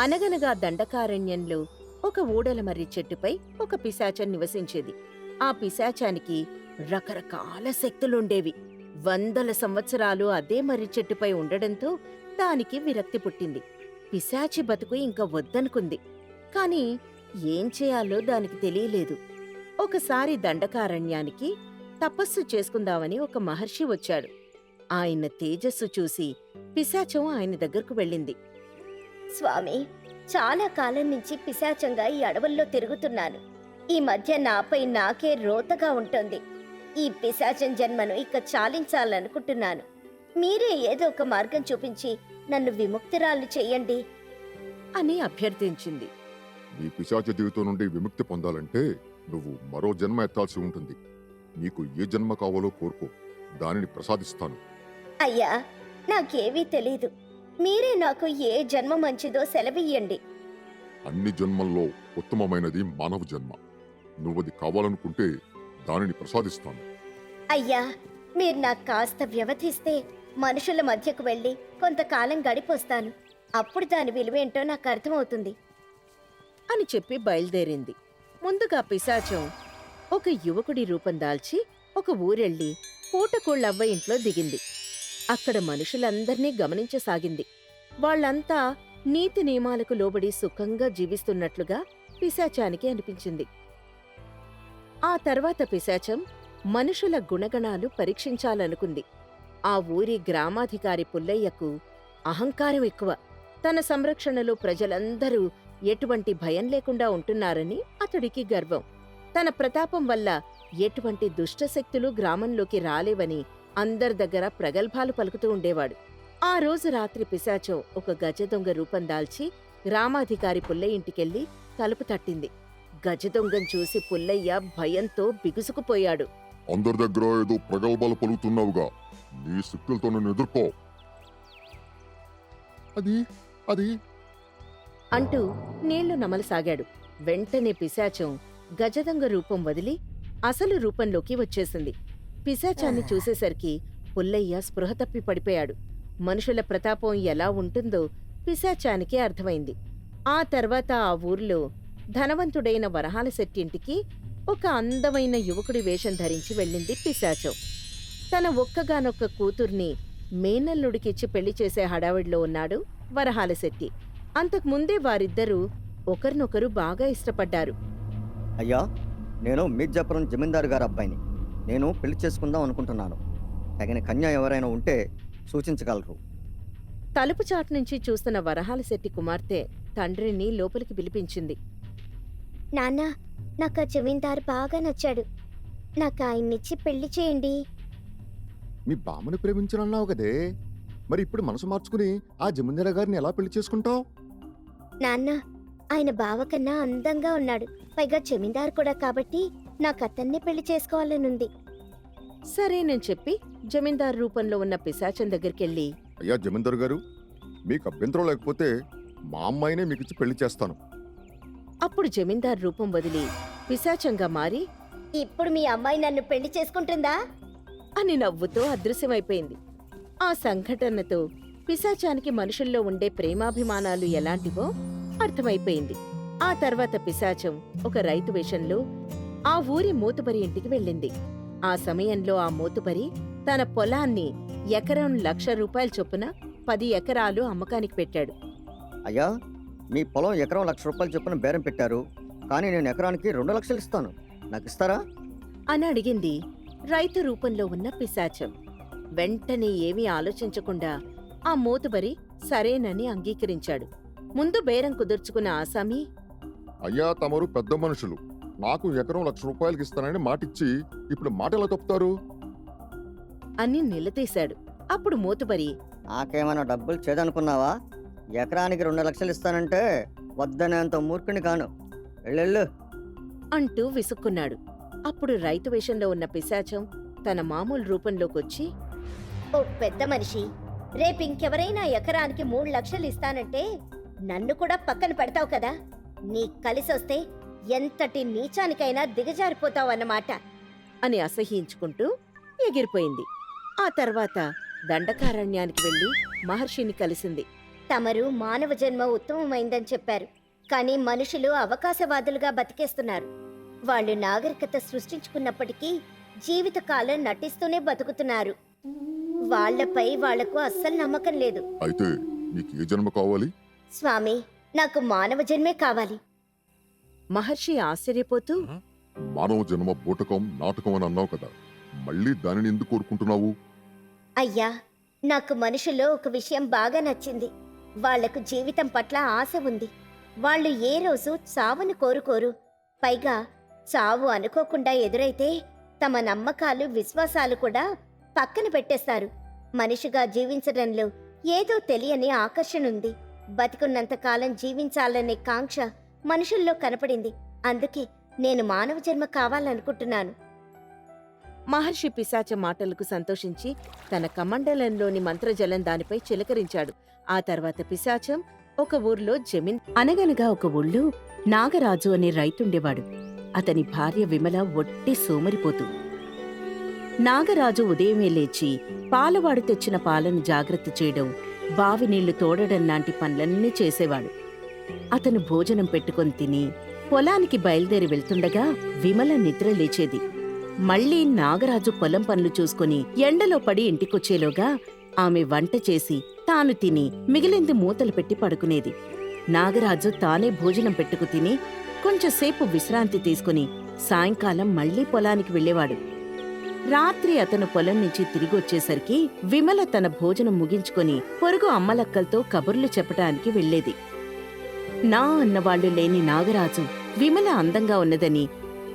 అనగనగా దండకారణ్యంలో ఒక ఊడల మర్రి చెట్టుపై ఒక పిశాచం నివసించేది. ఆ పిశాచానికి రకరకాల శక్తులుండేవి. వందల సంవత్సరాలు అదే మర్రి చెట్టుపై ఉండడంతో దానికి విరక్తి పుట్టింది. పిశాచి బతుకు ఇంక వద్దనుకుంది. కాని ఏం చేయాలో దానికి తెలియలేదు. ఒకసారి దండకారణ్యానికి తపస్సు చేసుకుందామని ఒక మహర్షి వచ్చాడు. ఆయన తేజస్సు చూసి పిశాచం ఆయన దగ్గరకు వెళ్ళింది. స్వామి చాలా కాలం నుంచి పిశాచంగా ఈ అడవుల్లో తిరుగుతున్నాను. ఈ మధ్య నాపై నాకే రోతగా ఉంటుంది. ఈ పిశాచం జన్మను ఇక చాలించాలనుకుంటున్నాను. మీరే ఏదో ఒక మార్గం చూపించి నన్ను విముక్తురాలు చెయ్యండి. అని అభ్యర్థించింది. నీ పిశాచ జీవితం నుండి విముక్తి పొందాలంటే నువ్వు మరో జన్మ ఎత్తాల్సి ఉంటుంది. నీకు ఏ జన్మ కావాలో కోరుకో. దానిని ప్రసాదిస్తాను. అయ్యా నాకేవీ తెలీదు. మీరే నాకు ఏ జన్మ మంచిదో సెలవియ్యండి. అన్ని జన్మల్లో ఉత్తమమైనది మానవ జన్మ. నువ్వది కావాలనుకుంటే దానిని ప్రసాదిస్తాను. అయ్యా మీరు నాకు కాస్త వ్యవధిస్తే మనుషుల మధ్యకు వెళ్ళి కొంతకాలం గడిపొస్తాను. అప్పుడు దాని విలువేంటో నాకు అర్థమవుతుంది. అని చెప్పి బయలుదేరింది. ముందుగా పిశాచం ఒక యువకుడి రూపం దాల్చి ఒక ఊరెళ్ళి పూటకోళ్ళవ్వ ఇంట్లో దిగింది. అక్కడ మనుషులందర్నీ గమనించసాగింది. వాళ్ళంతా నీతి నియమాలకు లోబడి సుఖంగా జీవిస్తున్నట్లుగా పిశాచానికి అనిపించింది. ఆ తర్వాత పిశాచం మనుషుల గుణగణాలు పరీక్షించాలనుకుంది. ఆ ఊరి గ్రామాధికారి పుల్లయ్యకు అహంకారం ఎక్కువ. తన సంరక్షణలో ప్రజలందరూ ఎటువంటి భయం లేకుండా ఉంటున్నారని అతడికి గర్వం. తన ప్రతాపం వల్ల ఎటువంటి దుష్టశక్తులు గ్రామంలోకి రాలేవని అందరి దగ్గర ప్రగల్భాలు పలుకుతూ ఉండేవాడు. ఆ రోజు రాత్రి పిశాచం ఒక గజదొంగ రూపం దాల్చి గ్రామాధికారి పుల్లయ్య ఇంటికెళ్ళి తలుపు తట్టింది. గజదొంగం చూసి పుల్లయ్య భయంతో బిగుసుకుపోయాడు. అందరి దగ్గర ఏదో ప్రగల్భాలు పలుకుతున్నావుగా. నీ శక్తులతో నన్ను ఎదుర్కో. అది అది. అంటూ నీళ్ళు నమలసాగాడు. వెంటనే పిశాచం గజదొంగ రూపం వదిలి అసలు రూపంలోకి వచ్చేసింది. పిశాచాన్ని చూసేసరికి పుల్లయ్య స్పృహ తప్పి పడిపోయాడు. మనుషుల ప్రతాపం ఎలా ఉంటుందో పిశాచానికి అర్థమైంది. ఆ తర్వాత ఆ ఊర్లో ధనవంతుడైన వరహాల శెట్టింటికి ఒక అందమైన యువకుడి వేషం ధరించి వెళ్ళింది పిశాచం. తన ఒక్కగానొక్క కూతుర్ని మేనల్లుడికిచ్చి పెళ్ళి చేసే హడావిడిలో ఉన్నాడు వరహాల శెట్టి. అంతకుముందే వారిద్దరూ ఒకరినొకరు బాగా ఇష్టపడ్డారు. అయ్యా నేను మీర్జాపురం జమీందారు గారు అబ్బాయిని. నేను పెళ్ళి చేసుకుందాం అనుకుంటున్నాను. తగిన కన్య ఎవరైనా ఉంటే సూచించగలరు. తలుపు చాటు నుంచి చూస్తున్న వరహాల శెట్టి కుమార్తె తండ్రిని లోపలికి పిలిపించింది. నాన్న నాకు ఆ జమీందారు బాగా నచ్చాడు. నాకు ఆయన్నిచ్చి పెళ్ళి చేయండి. మీ బామ్మని ప్రేమించనన్నావు కదే. మరి ఇప్పుడు మనసు మార్చుకుని ఆ జమీందార గారిని ఎలా పెళ్ళి చేసుకుంటావు? నాన్న ఆయన బావ కన్నా అందంగా ఉన్నాడు. పైగా జమీందారు కూడా కాబట్టి నాకు అతన్నే పెళ్ళి చేసుకోవాలనుంది. సరేనని చెప్పి జమీందారు రూపంలో ఉన్న పిశాచం దగ్గరికెళ్ళి. అయ్యా జమీందారు గారు మీకు అభ్యంతరం లేకపోతే మా అమ్మాయినే మీకు ఇచ్చి పెళ్ళి చేస్తాను. అప్పుడు జమీందారు రూపం వదిలి పిశాచంగా మారి ఇప్పుడు మీ అమ్మాయి నన్ను పెళ్ళి చేసుకుంటుందా? అని నవ్వుతూ అదృశ్యమైపోయింది. ఆ సంఘటనతో పిశాచానికి మనుషుల్లో ఉండే ప్రేమాభిమానాలు ఎలాంటివో అర్థమైపోయింది. ఆ తర్వాత పిశాచం ఒక రైతు వేషంలో ఆ ఊరి మూతుబరి ఇంటికి వెళ్ళింది. ఆ సమయంలో ఆ మూతుబరి తన పొలాన్ని ఎకరం లక్ష రూపాయల చొప్పున పది ఎకరాలు అమ్మకానికి పెట్టాడు. అయ్యా మీ పొలం ఎకరం లక్ష రూపాయలు చొప్పున బేరం పెట్టారు. కానీ నేను ఎకరానికి రెండు లక్షలు ఇస్తాను. నాకు ఇస్తారా? అని అడిగింది రైతు రూపంలో ఉన్న పిశాచం. వెంటనే ఏమీ ఆలోచించకుండా ఆ మూతుబరి సరేనని అంగీకరించాడు. ముందు బేరం కుదుర్చుకున్న ఆసామి అయ్యా తమరు పెద్ద మనుషులు. నాకు ఎకరం లక్ష రూపాయలకి ఇస్తానని మాటిచ్చి ఇప్పుడు మాట ఎలా తప్పుతారు? అని నిలదీశాడు. అప్పుడు మూతుబరి నాకేమైనా డబ్బులు చేదనుకున్నావా? ఎకరానికి రెండు లక్షలు ఇస్తానంటే వద్దనేంత మూర్ఖుని కాను. వెళ్ళు అంటూ విసుక్కున్నాడు. అప్పుడు రైతు వేషంలో ఉన్న పిశాచం తన మామూలు రూపంలోకొచ్చి ఓ పెద్ద మనిషి రేపు ఇంకెవరైనా ఎకరానికి మూడు లక్షలు ఇస్తానంటే నన్ను కూడా పక్కన పెడతావు కదా? నీ కలిసొస్తే ఎంతటి నీచానికైనా దిగజారిపోతావన్నమాట అని అసహ్యించుకుంటూ ఎగిరిపోయింది. ఆ తర్వాత దండకారణ్యానికి వెళ్ళి మహర్షిని కలిసింది. తమరు మానవ జన్మ ఉత్తమమైందని చెప్పారు. కానీ మనుషులు అవకాశవాదులుగా బతికేస్తున్నారు. వాళ్ళు నాగరికత సృష్టించుకున్నప్పటికీ జీవితకాలం నటిస్తూనే బతుకుతున్నారు. వాళ్ళపై వాళ్ళకు అస్సలు నమ్మకం లేదు. అయితే నీకు ఏ జన్మ కావాలి? స్వామి నాకు మానవ జన్మే కావాలి. మహర్షి ఆశ్చర్యపోతూ మానవ జన్మ బూటకం నాటకం అని అన్నావు కదా మళ్ళీ దానిని ఎందుకు కోరుకుంటున్నావు? అయ్యా నాకు మనుషుల్లో ఒక విషయం బాగా నచ్చింది. వాళ్ళకు జీవితం పట్ల ఆశ ఉంది. వాళ్ళు ఏ రోజు చావును కోరుకోరు. పైగా చావు అనుకోకుండా ఎదురైతే తమ నమ్మకాలు విశ్వాసాలు కూడా పక్కన పెట్టేస్తారు. మనిషిగా జీవించడంలో ఏదో తెలియని ఆకర్షణ ఉంది. బతికున్నంత కాలం జీవించాలనే కాంక్ష మనుషుల్లో కనపడింది. అందుకే నేను మానవ జన్మ కావాలనుకుంటున్నాను. మహర్షి పిశాచ మాటలకు సంతోషించి తన కమండలంలోని మంత్రజలం దానిపై చిలకరించాడు. ఆ తర్వాత పిశాచం ఒక ఊర్లో జమీన్ అనగనగా ఒక ఊళ్ళో నాగరాజు అనే రైతుండేవాడు. అతని భార్య విమల ఒట్టి సోమరిపోతూ. నాగరాజు ఉదయమే లేచి పాలవాడు తెచ్చిన పాలను జాగ్రత్త చేయడం బావి నీళ్ళు తోడడం లాంటి పనులన్నీ చేసేవాడు. అతను భోజనం పెట్టుకొని తిని పొలానికి బయలుదేరి వెళ్తుండగా విమల నిద్ర లేచేది. మళ్ళీ నాగరాజు పొలం పనులు చూసుకుని ఎండలో పడి ఇంటికొచ్చేలోగా ఆమె వంట చేసి తాను తిని మిగిలింది మూతలు పెట్టి పడుకునేది. నాగరాజు తానే భోజనం పెట్టుకు తిని కొంచెంసేపు విశ్రాంతి తీసుకుని సాయంకాలం మళ్ళీ పొలానికి వెళ్ళేవాడు. రాత్రి అతను పొలం నుంచి తిరిగి వచ్చేసరికి విమల తన భోజనం ముగించుకొని పొరుగు అమ్మలక్కలతో కబుర్లు చెప్పటానికి వెళ్ళేది. నా అన్నవాళ్ళు లేని నాగరాజు విమల అందంగా ఉన్నదని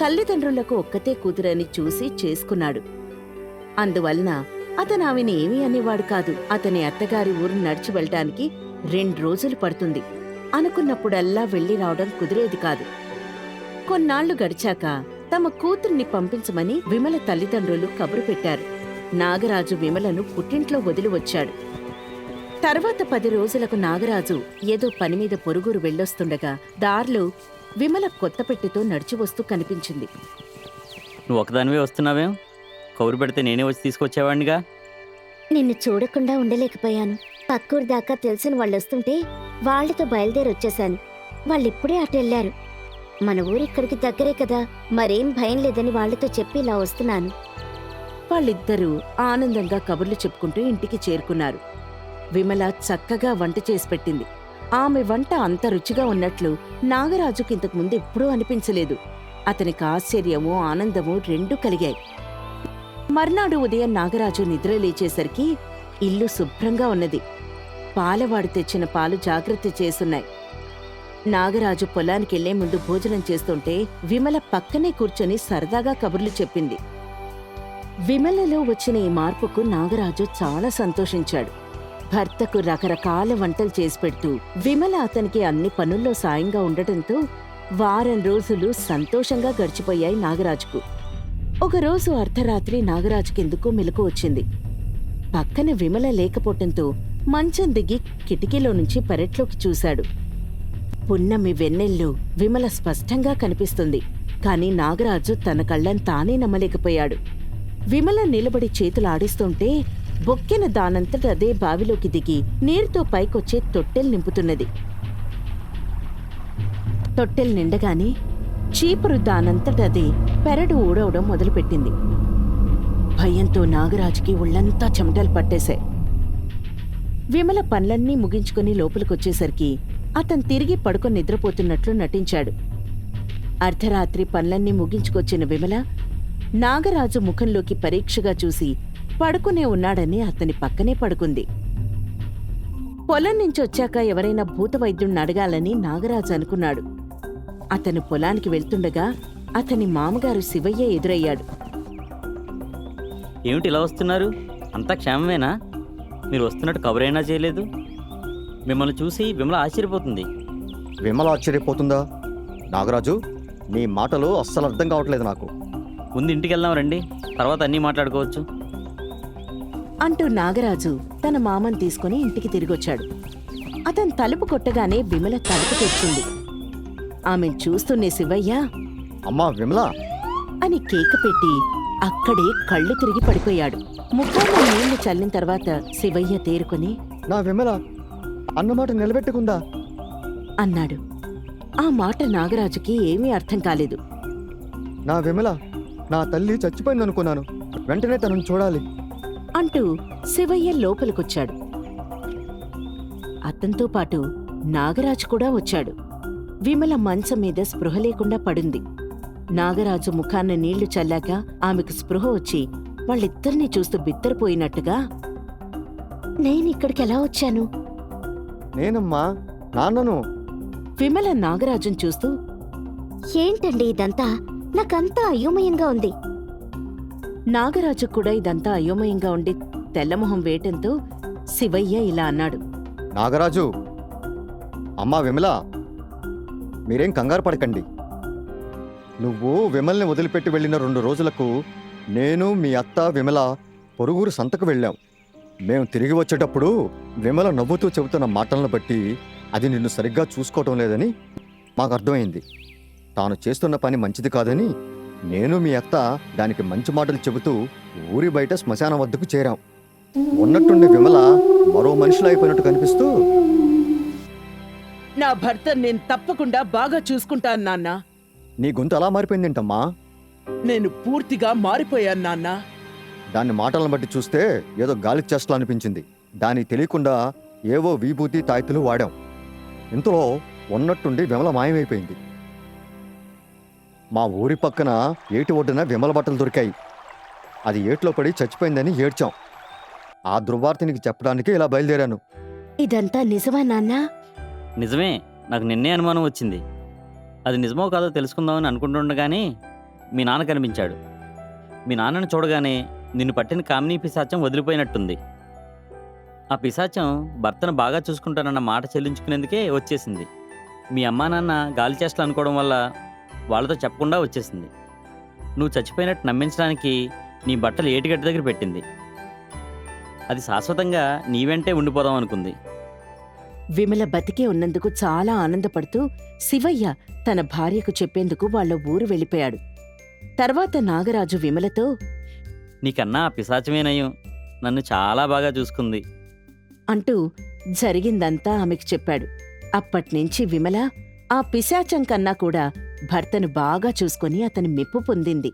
తల్లిదండ్రులకు ఒక్కతే కూతురని చూసి చేసుకున్నాడు. అందువలన అతను ఆమెను ఏమీ అనేవాడు కాదు. అతని అత్తగారి ఊరు నడిచి వెళ్ళటానికి రెండు రోజులు పడుతుంది. అనుకున్నప్పుడల్లా వెళ్ళి రావడం కుదిరేది కాదు. కొన్నాళ్ళు గడిచాక తమ కూతుర్ని పంపించమని విమల తల్లిదండ్రులు కబురు పెట్టారు. నాగరాజు విమలను పుట్టింట్లో వదిలి వచ్చాడు. తర్వాత పది రోజులకు నాగరాజు ఏదో పని మీద పొరుగురు వెళ్ళొస్తుండగా దారిలో విమల కొత్త పెట్టెతో నడిచి వస్తూ కనిపించింది. నువ్వు ఒకదానివే వస్తున్నావేం? కౌరు పెడితే నేనే వచ్చి తీసుకొచ్చేవాడినిగా? నిన్ను చూడకుండా ఉండలేకపోయాను. పక్కూరు దాకా తెలిసిన వాళ్ళు వస్తుంటే వాళ్ళతో బయలుదేరి వచ్చేశాను. వాళ్ళిప్పుడే అటు వెళ్ళారు. మన ఊరు ఇక్కడికి దగ్గరే కదా. మరేం భయం లేదని వాళ్ళతో చెప్పి ఇలా వస్తున్నాను. వాళ్ళిద్దరూ ఆనందంగా కబుర్లు చెప్పుకుంటూ ఇంటికి చేరుకున్నారు. విమల చక్కగా వంట చేసి పెట్టింది. ఆమె వంట అంత రుచిగా ఉన్నట్లు నాగరాజుకి ఇంతకు ముందు ఎప్పుడూ అనిపించలేదు. అతనికి ఆశ్చర్యము ఆనందము రెండూ కలిగాయి. మర్నాడు ఉదయం నాగరాజు నిద్ర లేచేసరికి ఇల్లు శుభ్రంగా ఉన్నది. పాలవాడు తెచ్చిన పాలు జాగ్రత్త చేసున్నాయి. నాగరాజు పొలానికెళ్ళే ముందు భోజనం చేస్తుంటే విమల పక్కనే కూర్చొని సరదాగా కబుర్లు చెప్పింది. విమలలో వచ్చిన ఈ మార్పుకు నాగరాజు చాలా సంతోషించాడు. భర్తకు రకరకాల వంటలు చేసి పెడుతూ విమల అతనికి అన్ని పనుల్లో సాయంగా ఉండటంతో వారం రోజులు సంతోషంగా గడిచిపోయాయి నాగరాజుకు. ఒకరోజు అర్ధరాత్రి నాగరాజుకెందుకో మెలకు వచ్చింది. పక్కన విమల లేకపోవటంతో మంచం దిగి కిటికీలో నుంచి పెరట్లోకి చూశాడు. పున్నమి వెన్నెల్లో విమల స్పష్టంగా కనిపిస్తుంది కాని నాగరాజు తన కళ్ళని తానే నమ్మలేకపోయాడు. విమల నిలబడి చేతులు ఆడిస్తుంటే బొక్కెన దానంతట అదే బావిలోకి దిగి నీరుతో పైకొచ్చే తొట్టెలు నింపుతున్నది. తొట్టెలు నిండగానే చీపురు దానంతట అదే పెరడు ఊడవడం మొదలుపెట్టింది. భయంతో నాగరాజుకి ఒళ్ళంతా చెమటలు పట్టేశాయి. విమల పనులన్నీ ముగించుకుని లోపలికొచ్చేసరికి అతను తిరిగి పడుకొని నిద్రపోతున్నట్లు నటించాడు. అర్ధరాత్రి పనులన్నీ ముగించుకొచ్చిన విమల నాగరాజు ముఖంలోకి పరీక్షగా చూసి పడుకునే ఉన్నాడని అతని పక్కనే పడుకుంది. పొలం నుంచి వచ్చాక ఎవరైనా భూత వైద్యుణ్ణి అడగాలని నాగరాజు అనుకున్నాడు. అతను పొలానికి వెళ్తుండగా అతని మామగారు శివయ్య ఎదురయ్యాడు. ఏమిటి ఇలా వస్తున్నారు? అంతా క్షేమమేనా? మీరు వస్తున్నట్టు కబురైనా చేయలేదు. మిమ్మల్ని చూసి విమల ఆశ్చర్యపోతుంది. విమల ఆశ్చర్యపోతుందా? నాగరాజు నీ మాటలు అస్సలు అర్థం కావట్లేదు నాకు. ముందు ఇంటికి వెళ్దాం రండి. తర్వాత అన్నీ మాట్లాడుకోవచ్చు. అంటూ నాగరాజు తన మామని తీసుకుని ఇంటికి తిరిగొచ్చాడు. అతను తలుపు కొట్టగానే విమల తలుపు తెచ్చింది ఆమెను చూస్తూనే శివయ్య! అమ్మా విమల! అని కేక పెట్టి అక్కడే కళ్ళు తిరిగి పడిపోయాడు. ముఖంలో నీళ్ళు చల్లిన తర్వాత శివయ్య తేరుకొని నా విమల అన్నమాట నిలబెట్టుకుందా? అన్నాడు. ఆ మాట నాగరాజుకి ఏమీ అర్థం కాలేదు. నా విమల నా తల్లి చచ్చిపోయింది అనుకున్నాను వెంటనే తనను చూడాలి. అంటూ శివయ్య లోపలికొచ్చాడు. అతనితో పాటు నాగరాజు కూడా వచ్చాడు. విమల మంచం మీద స్పృహ లేకుండా పడుంది. నాగరాజు ముఖాన్న నీళ్ళు చల్లాక ఆమెకు స్పృహ వచ్చి వాళ్ళిద్దరినీ చూస్తూ బిత్తరపోయినట్టుగా నేనిక్కడికెలా వచ్చాను? నేనమ్మా నాన్నను. విమల నాగరాజును చూస్తూ ఏంటండి ఇదంతా? నాకంతా అయోమయంగా ఉంది. నాగరాజు కూడా ఇదంతా అయోమయంగా ఉండి తెల్లమొహం వేయటంతో శివయ్య ఇలా అన్నాడు. నాగరాజు! అమ్మా విమల! మీరేం కంగారు పడకండి. నువ్వు విమల్ని వదిలిపెట్టి వెళ్ళిన రెండు రోజులకు నేను మీ అత్త విమల పొరుగురు సంతకు వెళ్ళాం. మేము తిరిగి వచ్చేటప్పుడు విమల నవ్వుతూ చెబుతున్న మాటలను బట్టి అది నిన్ను సరిగ్గా చూసుకోవటం లేదని మాకు అర్థమైంది. తాను చేస్తున్న పని మంచిది కాదని నేను మీ అత్త దానికి మంచి మాటలు చెబుతూ ఊరి బయట శ్మశానం వద్దకు చేరాం. ఉన్నట్టుండి విమల మరో మనిషిలో అయిపోయినట్టు కనిపిస్తూ నా భర్త నేను తప్పకుండా బాగా చూసుకుంటాను నాన్న. నీ గొంతు అలా మారిపోయిందేంటమ్మా? నేను పూర్తిగా మారిపోయాను నాన్న. దాని మాటలను బట్టి చూస్తే ఏదో గాలి చేష్టలు అనిపించింది. దానికి తెలియకుండా ఏవో విభూతి తాయితులు వాడాం. ఇంతలో ఉన్నట్టుండి విమల మాయమైపోయింది. మా ఊరి పక్కన ఏటి ఒడ్డున విమల బట్టలు దొరికాయి. అది ఏట్లో పడి చచ్చిపోయిందని ఏడ్చాం. ఆ దుర్వార్తనికి చెప్పడానికి ఇలా బయలుదేరాను. ఇదంతా నిజమా నాన్నా? నిజమే. నాకు నిన్నే అనుమానం వచ్చింది. అది నిజమో కాదో తెలుసుకుందామని అనుకుంటుండగానే మీ నాన్న కనిపించాడు. మీ నాన్నను చూడగానే నిన్ను పట్టిన కామినీ పిశాచం వదిలిపోయినట్టుంది. ఆ పిశాచం భర్తను బాగా చూసుకుంటానన్న మాట చెల్లించుకునేందుకే వచ్చేసింది. మీ అమ్మా నాన్న గాలి చేష్టలు అనుకోవడం వల్ల వాళ్ళతో చెప్పకుండా వచ్చేసింది. నువ్వు చచ్చిపోయినట్టు నమ్మించడానికి నీ బట్టలు ఏటిగడ్డ దగ్గర పెట్టింది. అది శాశ్వతంగా నీ వెంటే ఉండిపోదాం అనుకుంది. విమల బతికే ఉన్నందుకు చాలా ఆనందపడుతూ శివయ్య తన భార్యకు చెప్పేందుకు వాళ్ళ ఊరు వెళ్ళిపోయాడు. తర్వాత నాగరాజు విమలతో నీకన్నా ఆ నన్ను చాలా బాగా చూసుకుంది. అంటూ జరిగిందంతా ఆమెకు చెప్పాడు. అప్పట్నుంచి విమల ఆ పిశాచం కన్నా కూడా భర్తను బాగా చూసుకొని అతని మెప్పు పొందింది.